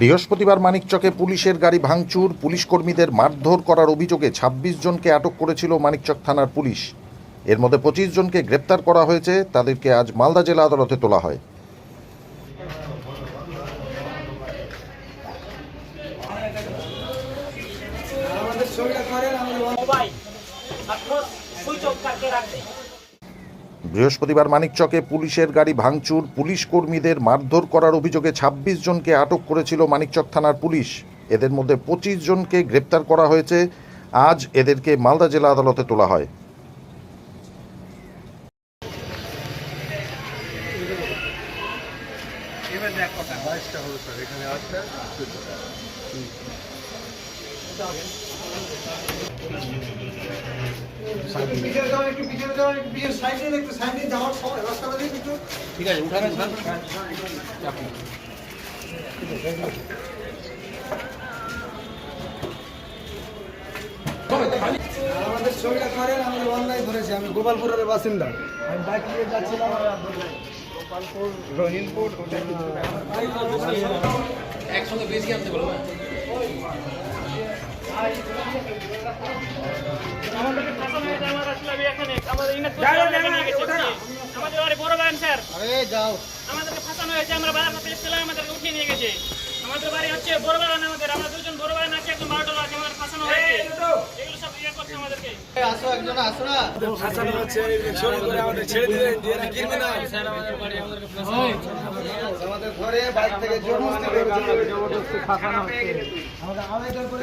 বৃহস্পতিবার মানিকচকে পুলিশের গাড়ি ভাঙচুর পুলিশ কর্মীদের মারধর করার অভিযোগে ২৬ জনকে আটক করেছিল মানিকচক থানার পুলিশ। এর মধ্যে পঁচিশ জনকে গ্রেপ্তার করা হয়েছে তাদেরকে আজ মালদা জেলা আদালতে তোলা হয়। আমাদের বৃহস্পতিবার মানিকচকে পুলিশের গাড়ি ভাঙচুর, পুলিশ কর্মীদের মারধর করার অভিযোগে ২৬ জনকে আটক করেছিল মানিকচক থানার পুলিশ। এদের মধ্যে পঁচিশ জনকে গ্রেপ্তার করা হয়েছে। আজ এদেরকে মালদা জেলা আদালতে তোলা হয়। যাও একটু পিছনে যাও একটু পিছনে সাইডে একটু সাইডে যাওয়ার সময় রাস্তাটা দিয়ে একটু আমাদের ছবিটা করেন আমাদের অনলাইন ধরেছি আমি গোপালপুরের বাসিন্দা। আমি বাইক নিয়ে যাচ্ছিলাম আর রাত ধরে গোপালপুর রহিমপুর আমাদেরকে আমাদের আমাদের বাড়ি বড় বাগান স্যার। যাও। আমাদেরকে ফাঁসানো হয়েছে আমরা বাজার করতে এসেছিলাম আমাদেরকে উঠিয়ে নিয়ে গেছে। আমাদের বাড়ি হচ্ছে বড় বাগান আমাদের আমরা দুজন বড় বাগান আছি একজন বারো আছে আমাদের ফাঁসানো হয়েছে। এগুলো সব ইয়ে করছে আমাদেরকে। আসো একজন আসো না। ফাঁসানো হচ্ছে ছবি করে আমাদের ছেড়ে দিলেন কিনবে না। আমাদের ঘরে বাইক থেকে জবরদস্তি করে জবরদস্তি ফাঁসানো হচ্ছে আমাদের আবেদন করে